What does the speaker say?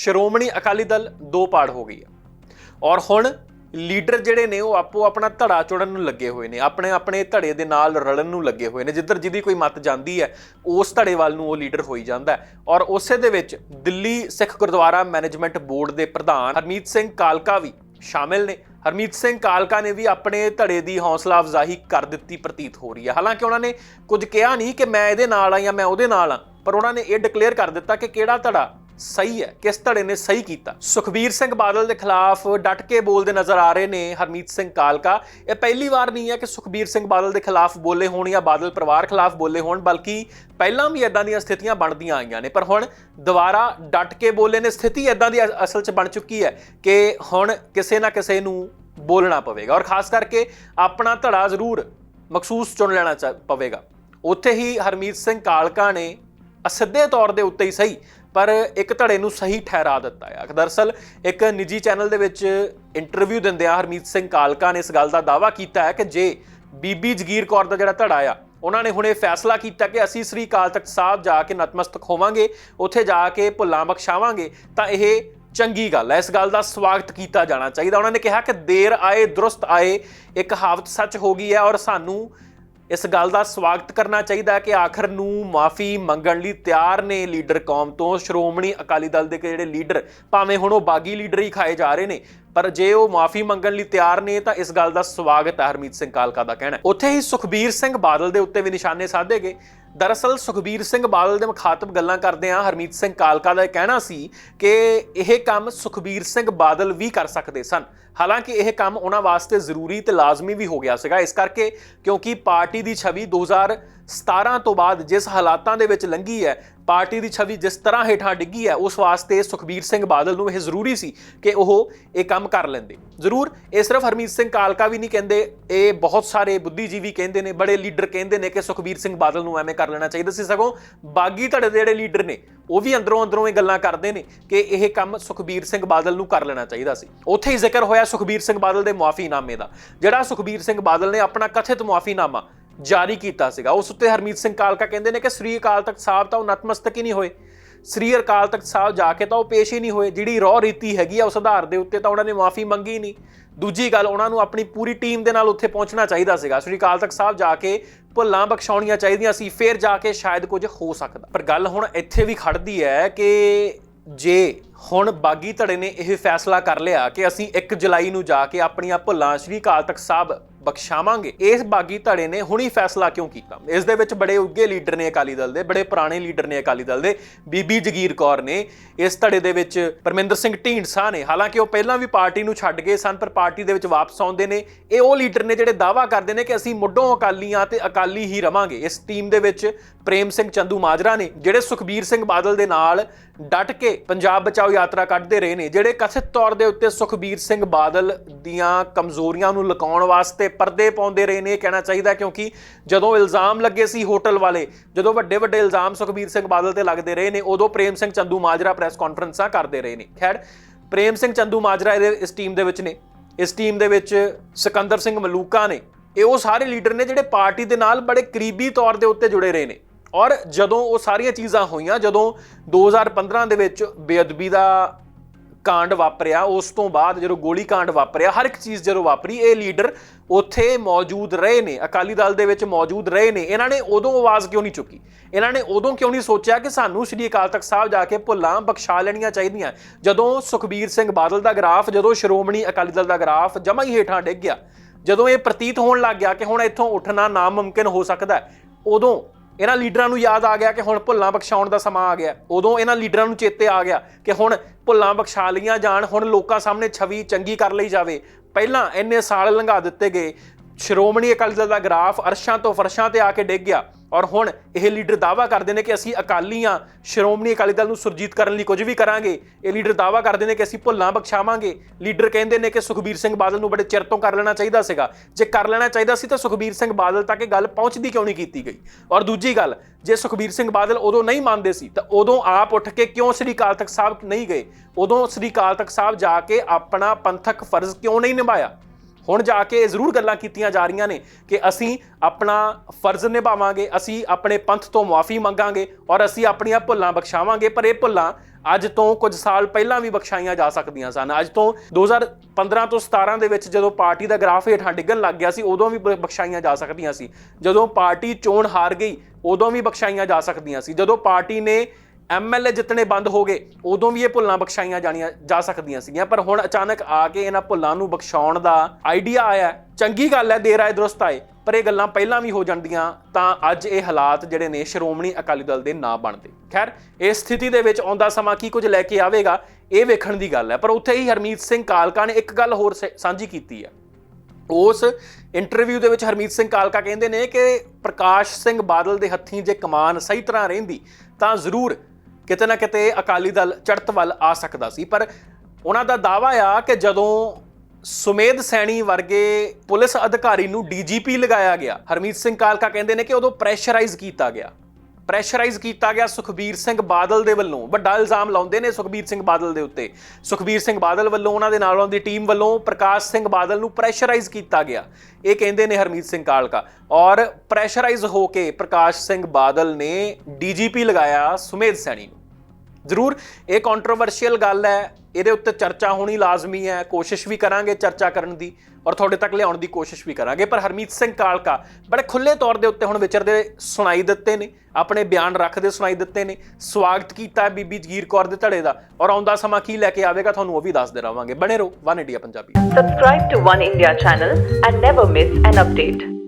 ਸ਼੍ਰੋਮਣੀ ਅਕਾਲੀ ਦਲ ਦੋ ਪਾੜ ਹੋ ਗਈ ਹੈ ਔਰ ਹੁਣ ਲੀਡਰ ਜਿਹੜੇ ਨੇ ਉਹ ਆਪੋ ਆਪਣਾ ਧੜਾ ਚੁੜਨ ਨੂੰ ਲੱਗੇ ਹੋਏ ਨੇ, ਆਪਣੇ ਆਪਣੇ ਧੜੇ ਦੇ ਨਾਲ ਰਲਣ ਨੂੰ ਲੱਗੇ ਹੋਏ ਨੇ। ਜਿੱਧਰ ਜਿਹਦੀ ਕੋਈ ਮਤ ਜਾਂਦੀ ਹੈ, ਉਸ ਧੜੇ ਵੱਲ ਨੂੰ ਉਹ ਲੀਡਰ ਹੋਈ ਜਾਂਦਾ ਹੈ। ਔਰ ਉਸੇ ਦੇ ਵਿੱਚ ਦਿੱਲੀ ਸਿੱਖ ਗੁਰਦੁਆਰਾ ਮੈਨੇਜਮੈਂਟ ਬੋਰਡ ਦੇ ਪ੍ਰਧਾਨ ਹਰਮੀਤ ਸਿੰਘ ਕਾਲਕਾ ਵੀ ਸ਼ਾਮਿਲ ਨੇ। ਹਰਮੀਤ ਸਿੰਘ ਕਾਲਕਾ ਨੇ ਵੀ ਆਪਣੇ ਧੜੇ ਦੀ ਹੌਸਲਾ ਅਫਜ਼ਾਈ ਕਰ ਦਿੱਤੀ ਪ੍ਰਤੀਤ ਹੋ ਰਹੀ ਹੈ। ਹਾਲਾਂਕਿ ਉਹਨਾਂ ਨੇ ਕੁਝ ਕਿਹਾ ਨਹੀਂ ਕਿ ਮੈਂ ਇਹਦੇ ਨਾਲ ਆ ਜਾਂ ਮੈਂ ਉਹਦੇ ਨਾਲ ਆ ਪਰ ਉਹਨਾਂ ਨੇ ਇਹ ਡਿਕਲੇਅਰ ਕਰ ਦਿੱਤਾ ਕਿ ਕਿਹੜਾ ਧੜਾ ਸਹੀ ਹੈ, ਕਿਸ ਧੜੇ ਨੇ ਸਹੀ ਕੀਤਾ? ਸੁਖਬੀਰ ਸਿੰਘ ਬਾਦਲ ਦੇ ਖਿਲਾਫ ਡਟ ਕੇ ਬੋਲਦੇ ਨਜ਼ਰ ਆ ਰਹੇ ਨੇ ਹਰਮੀਤ ਸਿੰਘ ਕਾਲਕਾ। ਇਹ ਪਹਿਲੀ ਵਾਰ ਨਹੀਂ ਹੈ ਕਿ ਸੁਖਬੀਰ ਸਿੰਘ ਬਾਦਲ ਦੇ ਖਿਲਾਫ ਬੋਲੇ ਹੋਣ ਜਾਂ ਬਾਦਲ ਪਰਿਵਾਰ ਖਿਲਾਫ ਬੋਲੇ ਹੋਣ, ਬਲਕਿ ਪਹਿਲਾਂ ਵੀ ਇਦਾਂ ਦੀਆਂ ਸਥਿਤੀਆਂ ਬਣਦੀਆਂ ਆਈਆਂ ਨੇ। ਪਰ ਹੁਣ ਦੁਬਾਰਾ ਡਟ ਕੇ ਬੋਲੇ ਨੇ, ਸਥਿਤੀ ਇਦਾਂ ਦੀ ਅ- ਅਸਲ 'ਚ ਬਣ ਚੁੱਕੀ ਹੈ ਕਿ ਹੁਣ ਕਿਸੇ ਨਾ ਕਿਸੇ ਨੂੰ ਬੋਲਣਾ ਪਵੇਗਾ। ਔਰ ਖਾਸ ਕਰਕੇ ਆਪਣਾ ਧੜਾ ਜ਼ਰੂਰ ਮਖਸੂਸ ਚੁਣ ਲੈਣਾ ਚਾ- ਪਵੇਗਾ। ਉੱਥੇ ਹੀ ਹਰਮੀਤ ਸਿੰਘ ਕਾਲਕਾ ਨੇ ਅਸਿੱਧੇ ਤੌਰ ਦੇ ਉੱਤੇ ਹੀ ਸਹੀ ਪਰ ਇੱਕ ਧੜੇ ਨੂੰ ਸਹੀ ਠਹਿਰਾ ਦਿੱਤਾ ਹੈ। ਦਰਅਸਲ ਇੱਕ ਨਿੱਜੀ ਚੈਨਲ ਦੇ ਵਿੱਚ ਇੰਟਰਵਿਊ ਦਿੰਦਿਆਂ ਹਰਮੀਤ ਸਿੰਘ ਕਾਲਕਾ ਨੇ ਇਸ ਗੱਲ ਦਾ ਦਾਅਵਾ ਕੀਤਾ ਹੈ ਕਿ ਜੇ ਬੀਬੀ ਜਗੀਰ ਕੌਰ ਦਾ ਜਿਹੜਾ ਧੜਾ ਆ, ਉਹਨਾਂ ਨੇ ਹੁਣ ਇਹ ਫੈਸਲਾ ਕੀਤਾ ਕਿ ਅਸੀਂ ਸ੍ਰੀ ਅਕਾਲ ਤਖਤ ਸਾਹਿਬ ਜਾ ਕੇ ਨਤਮਸਤਕ ਹੋਵਾਂਗੇ, ਉੱਥੇ ਜਾ ਕੇ ਭੁੱਲਾਂ ਬਖਸ਼ਾਵਾਂਗੇ, ਤਾਂ ਇਹ ਚੰਗੀ ਗੱਲ ਹੈ। ਇਸ ਗੱਲ ਦਾ ਸਵਾਗਤ ਕੀਤਾ ਜਾਣਾ ਚਾਹੀਦਾ। ਉਹਨਾਂ ਨੇ ਕਿਹਾ ਕਿ ਦੇਰ ਆਏ, ਦਰੁਸਤ ਆਏ, ਇੱਕ ਕਹਾਵਤ ਸੱਚ ਹੋ ਗਈ ਹੈ ਔਰ ਸਾਨੂੰ ਇਸ ਗੱਲ ਦਾ ਸਵਾਗਤ ਕਰਨਾ ਚਾਹੀਦਾ ਹੈ ਕਿ ਆਖਰ ਨੂੰ ਮਾਫੀ ਮੰਗਣ ਲਈ ਤਿਆਰ ਨੇ ਲੀਡਰ ਕੌਮ ਤੋਂ। ਸ਼੍ਰੋਮਣੀ ਅਕਾਲੀ ਦਲ ਦੇ ਜਿਹੜੇ ਲੀਡਰ, ਭਾਵੇਂ ਹੁਣ ਉਹ ਬਾਗੀ ਲੀਡਰ ਹੀ ਖਾਏ ਜਾ ਰਹੇ ਨੇ ਪਰ ਜੇ ਉਹ ਮਾਫੀ ਮੰਗਣ ਲਈ ਤਿਆਰ ਨੇ, ਤਾਂ ਇਸ ਗੱਲ ਦਾ ਸਵਾਗਤ ਹੈ ਹਰਮੀਤ ਸਿੰਘ ਕਾਲਕਾ ਦਾ ਕਹਿਣਾ ਉੱਥੇ ਹੀ ਸੁਖਬੀਰ ਸਿੰਘ ਬਾਦਲ ਦੇ ਉੱਤੇ ਵੀ ਨਿਸ਼ਾਨੇ ਸਾਧੇ ਗਏ। ਦਰਅਸਲ ਸੁਖਬੀਰ ਸਿੰਘ ਬਾਦਲ ਦੇ ਮੁਖਾਤਬ ਗੱਲਾਂ ਕਰਦੇ ਆ ਹਰਮੀਤ ਸਿੰਘ ਕਾਲਕਾ ਦਾ ਇਹ ਕਹਿਣਾ ਸੀ ਕਿ ਇਹ ਕੰਮ ਸੁਖਬੀਰ ਸਿੰਘ ਬਾਦਲ ਵੀ ਕਰ ਸਕਦੇ ਸਨ। ਹਾਲਾਂਕਿ ਇਹ ਕੰਮ ਉਹਨਾਂ ਵਾਸਤੇ ਜ਼ਰੂਰੀ ਤੇ ਲਾਜ਼ਮੀ ਵੀ ਹੋ ਗਿਆ ਸੀਗਾ। ਇਸ ਕਰਕੇ ਕਿਉਂਕਿ ਪਾਰਟੀ ਦੀ ਛਵੀ 2017 ਤੋਂ ਬਾਅਦ ਜਿਸ ਹਾਲਾਤਾਂ ਦੇ ਵਿੱਚ ਲੰਘੀ ਹੈ, ਪਾਰਟੀ ਦੀ ਛਵੀ ਜਿਸ ਤਰ੍ਹਾਂ ਹੇਠਾਂ ਡਿੱਗੀ ਹੈ, ਉਸ ਵਾਸਤੇ ਸੁਖਬੀਰ ਸਿੰਘ ਬਾਦਲ ਨੂੰ ਇਹ ਜ਼ਰੂਰੀ ਸੀ ਕਿ ਉਹ ਇਹ ਕੰਮ ਕਰ ਲੈਂਦੇ। ਜ਼ਰੂਰ, ਇਹ ਸਿਰਫ ਹਰਮੀਤ ਸਿੰਘ ਕਾਲਕਾ ਵੀ ਨਹੀਂ ਕਹਿੰਦੇ, ਇਹ ਬਹੁਤ ਸਾਰੇ ਬੁੱਧੀਜੀਵੀ ਕਹਿੰਦੇ ਨੇ, ਬੜੇ ਲੀਡਰ ਕਹਿੰਦੇ ਨੇ ਕਿ ਸੁਖਬੀਰ ਸਿੰਘ ਬਾਦਲ ਨੂੰ ਐਵੇਂ ਕਰ ਲੈਣਾ ਚਾਹੀਦਾ ਸੀ। ਸਗੋਂ ਬਾਗੀ ਧੜੇ ਦੇ ਜਿਹੜੇ ਲੀਡਰ ਨੇ, ਉਹ ਵੀ ਅੰਦਰੋਂ ਅੰਦਰੋਂ ਇਹ ਗੱਲਾਂ ਕਰਦੇ ਨੇ ਕਿ ਇਹ ਕੰਮ ਸੁਖਬੀਰ ਸਿੰਘ ਬਾਦਲ ਨੂੰ ਕਰ ਲੈਣਾ ਚਾਹੀਦਾ ਸੀ। ਉੱਥੇ ਹੀ ਜ਼ਿਕਰ ਹੋਇਆ ਸੁਖਬੀਰ ਸਿੰਘ ਬਾਦਲ ਦੇ ਮੁਆਫੀਨਾਮੇ ਦਾ, ਜਿਹੜਾ ਸੁਖਬੀਰ ਸਿੰਘ ਬਾਦਲ ਨੇ ਆਪਣਾ ਕਥਿਤ ਮੁਆਫੀਨਾਮਾ ਜਾਰੀ ਕੀਤਾ ਸੀਗਾ। ਉਸ ਉੱਤੇ ਹਰਮੀਤ ਸਿੰਘ ਕਾਲਕਾ ਕਹਿੰਦੇ ਨੇ ਕਿ ਸ੍ਰੀ ਅਕਾਲ ਤਖਤ ਸਾਹਿਬ ਤਾਂ ਉਹ ਨਤਮਸਤਕ ਹੀ ਨਹੀਂ ਹੋਏ। ਸ੍ਰੀ ਅਕਾਲ ਤਖਤ ਸਾਹਿਬ ਜਾ ਕੇ ਤਾਂ ਉਹ ਪੇਸ਼ ਹੀ ਨਹੀਂ ਹੋਏ। ਜਿਹੜੀ ਰੌ ਰੀਤੀ ਹੈਗੀ ਆ ਉਸ ਆਧਾਰ ਦੇ ਉੱਤੇ ਤਾਂ ਉਹਨਾਂ ਨੇ ਮਾਫੀ ਮੰਗੀ ਨਹੀਂ। ਦੂਜੀ ਗੱਲ, ਉਹਨਾਂ ਨੂੰ ਆਪਣੀ ਪੂਰੀ ਟੀਮ ਦੇ ਨਾਲ ਉੱਥੇ ਪਹੁੰਚਣਾ ਚਾਹੀਦਾ ਸੀਗਾ। ਸ੍ਰੀ ਅਕਾਲ ਤਖਤ ਸਾਹਿਬ ਜਾ ਕੇ ਭੁੱਲਾਂ ਬਖਸ਼ਾਉਣੀਆਂ ਚਾਹੀਦੀਆਂ ਸੀ। ਫਿਰ ਜਾ ਕੇ ਸ਼ਾਇਦ ਕੁਝ ਹੋ ਸਕਦਾ। ਪਰ ਗੱਲ ਹੁਣ ਇੱਥੇ ਵੀ ਖੜਦੀ ਹੈ ਕਿ ਜੇ ਹੁਣ ਬਾਗੀ ਧੜੇ ਨੇ ਇਹ ਫੈਸਲਾ ਕਰ ਲਿਆ ਕਿ ਅਸੀਂ 1 ਜੁਲਾਈ ਨੂੰ ਜਾ ਕੇ ਆਪਣੀਆਂ ਭੁੱਲਾਂ ਸ੍ਰੀ ਅਕਾਲ ਤਖਤ ਸਾਹਿਬ ਬਖਸ਼ਾਵਾਂਗੇ। ਇਸ ਬਾਗੀ ਧੜੇ ਨੇ ਹੁਣੀ ਫੈਸਲਾ ਕਿਉਂ ਕੀਤਾ? ਇਸ ਦੇ ਵਿੱਚ ਬੜੇ ਉੱਗੇ ਲੀਡਰ ਨੇ ਅਕਾਲੀ ਦਲ ਦੇ, ਬੜੇ ਪੁਰਾਣੇ ਲੀਡਰ ਨੇ ਅਕਾਲੀ ਦਲ ਦੇ। ਬੀਬੀ ਜਗੀਰ ਕੌਰ ਨੇ ਇਸ ਧੜੇ ਦੇ ਵਿੱਚ ਪਰਮਿੰਦਰ ਸਿੰਘ ਢੀਂਡਸਾ ਨੇ। ਹਾਲਾਂਕਿ ਉਹ ਪਹਿਲਾਂ ਵੀ ਪਾਰਟੀ ਨੂੰ ਛੱਡ ਗਏ ਸਨ, ਪਰ ਪਾਰਟੀ ਦੇ ਵਿੱਚ ਵਾਪਸ ਆਉਂਦੇ ਨੇ। ਇਹ ਉਹ ਲੀਡਰ ਨੇ ਜਿਹੜੇ ਦਾਅਵਾ ਕਰਦੇ ਨੇ ਕਿ ਅਸੀਂ ਮੁੱਢੋਂ ਅਕਾਲੀਆਂ ਤੇ ਅਕਾਲੀ ਹੀ ਰਵਾਂਗੇ। ਇਸ ਟੀਮ ਦੇ ਵਿੱਚ ਪ੍ਰੇਮ ਸਿੰਘ ਚੰਦੂ ਮਾਜਰਾ ਨੇ, ਜਿਹੜੇ ਸੁਖਬੀਰ ਸਿੰਘ ਬਾਦਲ ਦੇ ਨਾਲ ਡਟ ਕੇ ਪੰਜਾਬ ਬਚਾਓ ਯਾਤਰਾ ਕੱਢਦੇ ਰਹੇ ਨੇ, ਜਿਹੜੇ ਕਥਿਤ ਤੌਰ ਦੇ ਉੱਤੇ ਸੁਖਬੀਰ ਸਿੰਘ ਬਾਦਲ ਦੀਆਂ ਕਮਜ਼ੋਰੀਆਂ ਨੂੰ ਲੁਕਾਉਣ ਵਾਸਤੇ ਪਰਦੇ ਪਾਉਂਦੇ ਰਹੇ ਨੇ, ਇਹ ਕਹਿਣਾ ਚਾਹੀਦਾ ਕਿਉਂਕਿ ਜਦੋਂ ਇਲਜ਼ਾਮ ਲੱਗੇ ਸੀ ਹੋਟਲ ਵਾਲੇ, ਜਦੋਂ ਵੱਡੇ ਵੱਡੇ ਇਲਜ਼ਾਮ ਸੁਖਬੀਰ ਸਿੰਘ ਬਾਦਲ ਤੇ ਲੱਗਦੇ ਰਹੇ ਨੇ, ਉਦੋਂ ਪ੍ਰੇਮ ਸਿੰਘ ਚੰਦੂ ਮਾਜਰਾ ਪ੍ਰੈਸ ਕਾਨਫਰੰਸਾਂ ਕਰਦੇ ਰਹੇ ਨੇ। ਖੈਰ, ਪ੍ਰੇਮ ਸਿੰਘ ਚੰਦੂ ਮਾਜਰਾ ਇਹਦੇ ਇਸ ਟੀਮ ਦੇ ਵਿੱਚ ਨੇ। ਇਸ ਟੀਮ ਦੇ ਵਿੱਚ ਸਿਕੰਦਰ ਸਿੰਘ ਮਲੂਕਾ ਨੇ। ਇਹ ਉਹ ਸਾਰੇ ਲੀਡਰ ਨੇ ਜਿਹੜੇ ਪਾਰਟੀ ਦੇ ਨਾਲ ਬੜੇ ਕਰੀਬੀ ਤੌਰ ਦੇ ਉੱਤੇ ਜੁੜੇ ਰਹੇ ਨੇ। ਔਰ ਜਦੋਂ ਉਹ ਸਾਰੀਆਂ ਚੀਜ਼ਾਂ ਹੋਈਆਂ, ਜਦੋਂ 2015 ਦੇ ਵਿੱਚ ਬੇਅਦਬੀ ਦਾ ਕਾਂਡ ਵਾਪਰਿਆ ਉਸ ਤੋਂ ਬਾਅਦ ਜਦੋਂ ਗੋਲੀ ਕਾਂਡ ਵਾਪਰਿਆ ਹਰ ਇੱਕ ਚੀਜ਼ ਜਦੋਂ ਵਾਪਰੀ ਇਹ ਲੀਡਰ ਉੱਥੇ ਮੌਜੂਦ ਰਹੇ ਨੇ ਅਕਾਲੀ ਦਲ ਦੇ ਵਿੱਚ ਮੌਜੂਦ ਰਹੇ ਨੇ। ਇਹਨਾਂ ਨੇ ਉਦੋਂ ਆਵਾਜ਼ ਕਿਉਂ ਨਹੀਂ ਚੁੱਕੀ? ਇਹਨਾਂ ਨੇ ਉਦੋਂ ਕਿਉਂ ਨਹੀਂ ਸੋਚਿਆ ਕਿ ਸਾਨੂੰ ਸ਼੍ਰੀ ਅਕਾਲ ਤਖਤ ਸਾਹਿਬ ਜਾ ਕੇ ਭੁੱਲਾਂ ਬਖਸ਼ਾ ਲੈਣੀਆਂ ਚਾਹੀਦੀਆਂ? ਜਦੋਂ ਸੁਖਬੀਰ ਸਿੰਘ ਬਾਦਲ ਦਾ ਗ੍ਰਾਫ ਜਦੋਂ ਸ਼੍ਰੋਮਣੀ ਅਕਾਲੀ ਦਲ ਦਾ ਗ੍ਰਾਫ ਜਮਾ ਹੀ ਹੇਠਾਂ ਡਿੱਗ ਗਿਆ ਜਦੋਂ ਇਹ ਪ੍ਰਤੀਤ ਹੋਣ ਲੱਗ ਗਿਆ ਕਿ ਹੁਣ ਇੱਥੋਂ ਉੱਠਣਾ ਨਾਮੁਮਕਿਨ ਹੋ ਸਕਦਾ ਹੈ, ਉਦੋਂ ਇਹਨਾਂ ਲੀਡਰਾਂ ਨੂੰ ਯਾਦ ਆ ਗਿਆ ਕਿ ਹੁਣ ਭੁੱਲਾਂ ਬਖਸ਼ਾਉਣ ਦਾ ਸਮਾਂ ਆ ਗਿਆ। ਉਦੋਂ ਇਹਨਾਂ ਲੀਡਰਾਂ ਨੂੰ ਚੇਤੇ ਆ ਗਿਆ ਕਿ ਹੁਣ ਭੁੱਲਾਂ ਬਖਸ਼ਾ ਲਈਆਂ ਜਾਣ, ਹੁਣ ਲੋਕਾਂ ਸਾਹਮਣੇ ਛਵੀ ਚੰਗੀ ਕਰ ਲਈ ਜਾਵੇ। ਪਹਿਲਾਂ ਇੰਨੇ ਸਾਲ ਲੰਘਾ ਦਿੱਤੇ ਗਏ। ਸ਼੍ਰੋਮਣੀ ਅਕਾਲੀ ਦਲ ਦਾ ਗ੍ਰਾਫ ਅਰਸ਼ਾਂ ਤੋਂ ਫਰਸ਼ਾਂ ਤੇ ਆ ਕੇ ਡਿੱਗ ਗਿਆ। ਔਰ ਹੁਣ ਇਹ ਲੀਡਰ ਦਾਵਾ ਕਰਦੇ ਨੇ ਕਿ ਅਸੀਂ ਅਕਾਲੀ ਹਾਂ, ਸ਼੍ਰੋਮਣੀ ਅਕਾਲੀ ਦਲ ਨੂੰ ਸੁਰਜੀਤ ਕਰਨ ਲਈ ਕੁਝ ਵੀ ਕਰਾਂਗੇ। ਇਹ ਲੀਡਰ ਦਾਵਾ ਕਰਦੇ ਨੇ ਕਿ ਅਸੀਂ ਭੁੱਲਾਂ ਬਖਸ਼ਾਵਾਂਗੇ। ਲੀਡਰ ਕਹਿੰਦੇ ਨੇ ਕਿ ਸੁਖਬੀਰ ਸਿੰਘ ਬਾਦਲ ਨੂੰ ਬੜੇ ਚਿਰ ਤੋਂ ਕਰ ਲੈਣਾ ਚਾਹੀਦਾ ਸੀਗਾ। ਜੇ ਕਰ ਲੈਣਾ ਚਾਹੀਦਾ ਸੀ ਤਾਂ ਸੁਖਬੀਰ ਸਿੰਘ ਬਾਦਲ ਤੱਕ ਇਹ ਗੱਲ ਪਹੁੰਚਦੀ ਕਿਉਂ ਨਹੀਂ ਕੀਤੀ ਗਈ? ਔਰ ਦੂਜੀ ਗੱਲ, ਜੇ ਸੁਖਬੀਰ ਸਿੰਘ ਬਾਦਲ ਉਦੋਂ ਨਹੀਂ ਮੰਨਦੇ ਸੀ, ਤਾਂ ਉਦੋਂ ਆਪ ਉੱਠ ਕੇ ਕਿਉਂ ਸ੍ਰੀ ਅਕਾਲ ਤਖਤ ਸਾਹਿਬ ਨਹੀਂ ਗਏ? ਉਦੋਂ ਸ੍ਰੀ ਅਕਾਲ ਤਖਤ ਸਾਹਿਬ ਜਾ ਕੇ ਆਪਣਾ ਪੰਥਕ ਫਰਜ਼ ਕਿਉਂ ਨਹੀਂ ਨਿਭਾਇਆ? ਹੁਣ ਜਾ ਕੇ ਇਹ ਜ਼ਰੂਰ ਗੱਲਾਂ ਕੀਤੀਆਂ ਜਾ ਰਹੀਆਂ ਨੇ ਕਿ ਅਸੀਂ ਆਪਣਾ ਫਰਜ਼ ਨਿਭਾਵਾਂਗੇ, ਅਸੀਂ ਆਪਣੇ ਪੰਥ ਤੋਂ ਮੁਆਫੀ ਮੰਗਾਂਗੇ ਔਰ ਅਸੀਂ ਆਪਣੀਆਂ ਭੁੱਲਾਂ ਬਖਸ਼ਾਵਾਂਗੇ, ਪਰ ਇਹ ਭੁੱਲਾਂ ਅੱਜ ਤੋਂ ਕੁਝ ਸਾਲ ਪਹਿਲਾਂ ਵੀ ਬਖਸ਼ਾਈਆਂ ਜਾ ਸਕਦੀਆਂ ਸਨ। ਅੱਜ ਤੋਂ 2015 ਤੋਂ 17 ਦੇ ਵਿੱਚ ਜਦੋਂ ਪਾਰਟੀ ਦਾ ਗ੍ਰਾਫ ਹੇਠਾਂ ਡਿੱਗਣ ਲੱਗ ਗਿਆ ਸੀ, ਉਦੋਂ ਵੀ ਬ- ਬਖਸ਼ਾਈਆਂ ਜਾ ਸਕਦੀਆਂ ਸੀ। ਜਦੋਂ ਪਾਰਟੀ ਚੋਣ ਹਾਰ ਗਈ, ਉਦੋਂ ਵੀ ਬਖਸ਼ਾਈਆਂ ਜਾ ਸਕਦੀਆਂ ਸੀ। ਜਦੋਂ ਪਾਰਟੀ ਨੇ ਐਮਐਲਏ ਜਿੱਤਣੇ ਬੰਦ ਹੋ ਗਏ, ਉਦੋਂ ਵੀ ਇਹ ਭੁੱਲਾਂ ਬਖਸ਼ਾਈਆਂ ਜਾਣੀਆਂ ਜਾ ਸਕਦੀਆਂ ਸੀਗੀਆਂ, ਪਰ ਹੁਣ ਅਚਾਨਕ ਆ ਕੇ ਇਹਨਾਂ ਭੁੱਲਾਂ ਨੂੰ ਬਖਸ਼ਾਉਣ ਦਾ ਆਈਡੀਆ ਆਇਆ ਚੰਗੀ ਗੱਲ ਹੈ, ਦੇਰ ਆਏ, ਦਰੁਸਤ ਆਏ, ਪਰ ਇਹ ਗੱਲਾਂ ਪਹਿਲਾਂ ਵੀ ਹੋ ਜਾਂਦੀਆਂ, ਤਾਂ ਅੱਜ ਇਹ ਹਾਲਾਤ ਜਿਹੜੇ ਨੇ ਸ਼੍ਰੋਮਣੀ ਅਕਾਲੀ ਦਲ ਦੇ ਨਾ ਬਣਦੇ। ਖੈਰ, ਇਸ ਸਥਿਤੀ ਦੇ ਵਿੱਚ ਆਉਂਦਾ ਸਮਾਂ ਕੀ ਕੁਝ ਲੈ ਕੇ ਆਵੇਗਾ, ਇਹ ਵੇਖਣ ਦੀ ਗੱਲ ਹੈ, ਪਰ ਉੱਥੇ ਹੀ ਹਰਮੀਤ ਸਿੰਘ ਕਾਲਕਾ ਨੇ ਇੱਕ ਗੱਲ ਹੋਰ ਸ- ਸਾਂਝੀ ਕੀਤੀ ਹੈ। ਉਸ ਇੰਟਰਵਿਊ ਦੇ ਵਿੱਚ ਹਰਮੀਤ ਸਿੰਘ ਕਾਲਕਾ ਕਹਿੰਦੇ ਨੇ ਕਿ ਪ੍ਰਕਾਸ਼ ਸਿੰਘ ਬਾਦਲ ਦੇ ਹੱਥੀਂ ਜੇ ਕਮਾਨ ਸਹੀ ਤਰ੍ਹਾਂ ਰਹਿੰਦੀ, ਤਾਂ ਜ਼ਰੂਰ ਕਿਤੇ ਨਾ ਕਿਤੇ ਅਕਾਲੀ ਦਲ ਚੜ੍ਹਤ ਵੱਲ ਆ ਸਕਦਾ ਸੀ। ਪਰ ਉਹਨਾਂ ਦਾ ਦਾਵਾ ਆ ਕਿ ਜਦੋਂ ਸੁਮੇਧ ਸੈਣੀ ਵਰਗੇ ਪੁਲਿਸ ਅਧਿਕਾਰੀ ਨੂੰ ਡੀਜੀਪੀ ਲਗਾਇਆ ਗਿਆ, ਹਰਮੀਤ ਸਿੰਘ ਕਾਲਕਾ ਕਹਿੰਦੇ ਨੇ ਕਿ ਉਦੋਂ ਪ੍ਰੈਸ਼ਰਾਈਜ਼ ਕੀਤਾ ਗਿਆ। ਪ੍ਰੈਸ਼ਰਾਈਜ਼ ਕੀਤਾ ਗਿਆ ਸੁਖਬੀਰ ਸਿੰਘ ਬਾਦਲ ਦੇ ਵੱਲੋਂ। ਵੱਡਾ ਇਲਜ਼ਾਮ ਲਾਉਂਦੇ ਨੇ ਸੁਖਬੀਰ ਸਿੰਘ ਬਾਦਲ ਦੇ ਉੱਤੇ। ਸੁਖਬੀਰ ਸਿੰਘ ਬਾਦਲ ਵੱਲੋਂ ਉਹਨਾਂ ਦੇ ਨਾਲੋਂ ਦੀ ਟੀਮ ਵੱਲੋਂ ਪ੍ਰਕਾਸ਼ ਸਿੰਘ ਬਾਦਲ ਨੂੰ ਪ੍ਰੈਸ਼ਰਾਈਜ਼ ਕੀਤਾ ਗਿਆ। ਇਹ ਕਹਿੰਦੇ ਨੇ ਹਰਮੀਤ ਸਿੰਘ ਕਾਲਕਾ। ਔਰ ਪ੍ਰੈਸ਼ਰਾਈਜ਼ ਹੋ ਕੇ ਪ੍ਰਕਾਸ਼ ਸਿੰਘ ਬਾਦਲ ਨੇ ਡੀਜੀਪੀ ਲਗਾਇਆ ਸੁਮੇਧ ਸੈਣੀ ਨੂੰ। ਜ਼ਰੂਰ, ਇਹ ਕੰਟਰੋਵਰਸ਼ੀਅਲ ਗੱਲ ਹੈ, ਇਹਦੇ ਉੱਤੇ ਚਰਚਾ ਹੋਣੀ ਲਾਜ਼ਮੀ ਹੈ, ਕੋਸ਼ਿਸ਼ ਵੀ ਕਰਾਂਗੇ ਚਰਚਾ ਕਰਨ ਦੀ ਔਰ ਤੁਹਾਡੇ ਤੱਕ ਲਿਆਉਣ ਦੀ ਕੋਸ਼ਿਸ਼ ਵੀ ਕਰਾਂਗੇ। ਪਰ ਹਰਮੀਤ ਸਿੰਘ ਕਾਲਕਾ ਬੜੇ ਖੁੱਲੇ ਤੌਰ ਦੇ ਉੱਤੇ ਹੁਣ ਵਿਚਰਦੇ ਸੁਣਾਈ ਦਿੱਤੇ ਨੇ, ਆਪਣੇ ਬਿਆਨ ਰੱਖਦੇ ਸੁਣਾਈ ਦਿੱਤੇ ਨੇ, ਸਵਾਗਤ ਕੀਤਾ ਬੀਬੀ ਜਗੀਰ ਕੌਰ ਦੇ ਧੜੇ ਦਾ ਔਰ ਆਉਂਦਾ ਸਮਾਂ ਕੀ ਲੈ ਕੇ ਆਵੇਗਾ ਤੁਹਾਨੂੰ ਉਹ ਵੀ ਦੱਸਦੇ ਰਵਾਂਗੇ। ਬਣੇ ਰਹੋ, one India Punjabi. Subscribe to One India channel and never miss an update.